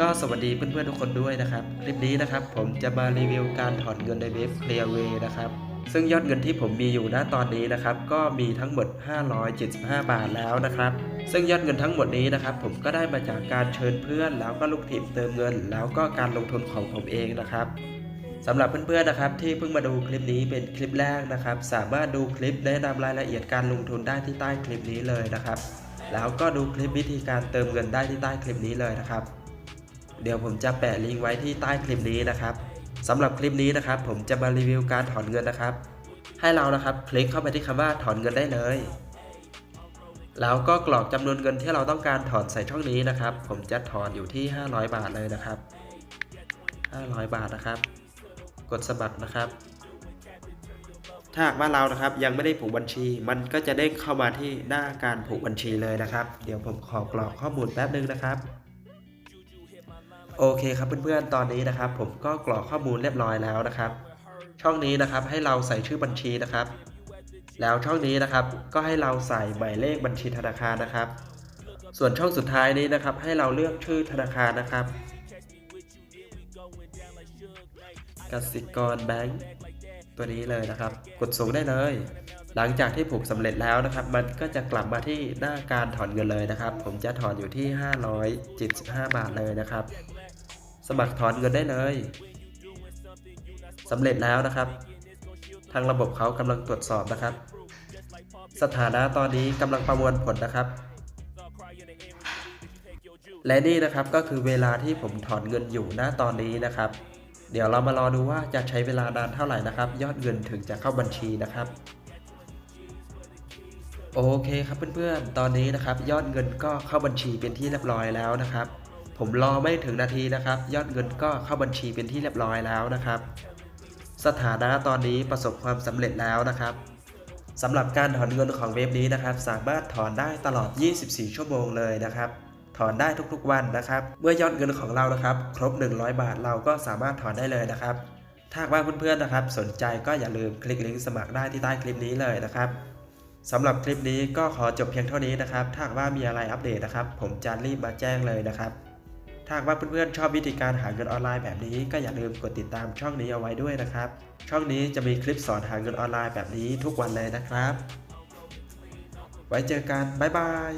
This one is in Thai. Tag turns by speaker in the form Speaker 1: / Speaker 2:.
Speaker 1: ก็สวัสดีเพื่อนๆทุกคนด้วยนะครับ คลิปนี้นะครับผมจะมารีวิวการถอนเงินในเว็บ Clearway นะครับ ซึ่งยอดเงินที่ผมมีอยู่ณตอนนี้นะครับ ก็มีทั้งหมด 575 บาทแล้วนะครับ ซึ่งยอดเงินทั้งหมดนี้นะครับ ผมก็ได้มาจากการเชิญเพื่อน แล้วก็ลูกทีมเติมเงิน แล้วก็การลงทุนของผมเองนะครับสำหรับเพื่อนๆนะครับที่เพิ่งมาดูคลิปนี้เป็นคลิปแรกนะครับ สามารถดูคลิปแนะนำรายละเอียดการลงทุนได้ที่ใต้คลิปนี้เลยนะครับ แล้วก็ดูคลิปวิธีการเติมเงินได้ที่ใต้คลิปนี้เลยนะครับ เดี๋ยวผมจะแปะลิงก์ไว้ที่ใต้คลิปนี้นะครับสำหรับคลิปนี้นะครับ ผมจะมารีวิวการถอนเงินนะครับ ให้เรานะครับ คลิกเข้าไปที่คำว่าถอนเงินได้เลย แล้วก็กรอกจำนวนเงินที่เราต้องการถอนใส่ช่องนี้นะครับ ผมจะถอนอยู่ที่ 500 บาทเลยนะครับ 500 บาทนะครับ กดสมัครนะครับ ถ้าหากว่าเรานะครับยังไม่ได้ผูกบัญชี มันก็จะเด้งเข้ามาที่หน้าการผูกบัญชีเลยนะครับ เดี๋ยวผมขอกรอกข้อมูลแป๊บนึงนะครับ โอเคครับเพื่อนๆ ตอนนี้นะครับ ผมก็กรอกข้อมูลเรียบร้อยแล้วนะครับ ช่องนี้นะครับให้เราใส่ชื่อบัญชีนะครับ แล้วช่องนี้นะครับก็ให้เราใส่หมายเลขบัญชีธนาคารนะครับ ส่วนช่องสุดท้ายนี้นะครับ ให้เราเลือกชื่อธนาคารนะครับกสิกรแบงก์ตัวนี้เลยนะครับ กดส่งได้เลย หลังจากที่ผูกสำเร็จแล้วนะครับ มันก็จะกลับมาที่หน้าการถอนเงินเลยนะครับ ผมจะถอนอยู่ที่ 575 บาทเลยนะครับ สมัครถอนเงินได้เลยสำเร็จแล้วนะครับ ทางระบบเขากำลังตรวจสอบนะครับ สถานะตอนนี้กำลังประมวลผลนะครับ และนี่นะครับก็คือเวลาที่ผมถอนเงินอยู่ณตอนนี้นะครับ เดี๋ยวเรามารอดูว่าจะใช้เวลานานเท่าไหร่นะครับ ยอดเงินถึงจะเข้าบัญชีนะครับโอเคครับเพื่อนๆ ตอนนี้นะครับยอดเงินก็เข้าบัญชีเป็นที่เรียบร้อยแล้วนะครับ ผมรอไม่ถึงนาทีนะครับ ยอดเงินก็เข้าบัญชีเป็นที่เรียบร้อยแล้วนะครับ สถานะตอนนี้ประสบความสำเร็จแล้วนะครับสำหรับการถอนเงินของเว็บนี้นะครับ สามารถถอนได้ตลอด 24 ชั่วโมงเลยนะครับถอนได้ทุกๆวันนะครับ เมื่อยอดเงินของเรานะครับ ครบ 100 บาทเราก็สามารถถอนได้เลยนะครับ ถ้าหากว่าเพื่อนๆนะครับ สนใจก็อย่าลืมคลิกลิงก์สมัครได้ที่ใต้คลิปนี้เลยนะครับสำหรับคลิปนี้ก็ขอจบเพียงเท่านี้นะครับ ถ้าว่ามีอะไรอัปเดตนะครับ ผมจะรีบมาแจ้งเลยนะครับ ถ้าว่าเพื่อนๆชอบวิธีการหาเงินออนไลน์แบบนี้ ก็อย่าลืมกดติดตามช่องนี้เอาไว้ด้วยนะครับ ช่องนี้จะมีคลิปสอนหาเงินออนไลน์แบบนี้ทุกวันเลยนะครับ ไว้เจอกันบ๊ายบาย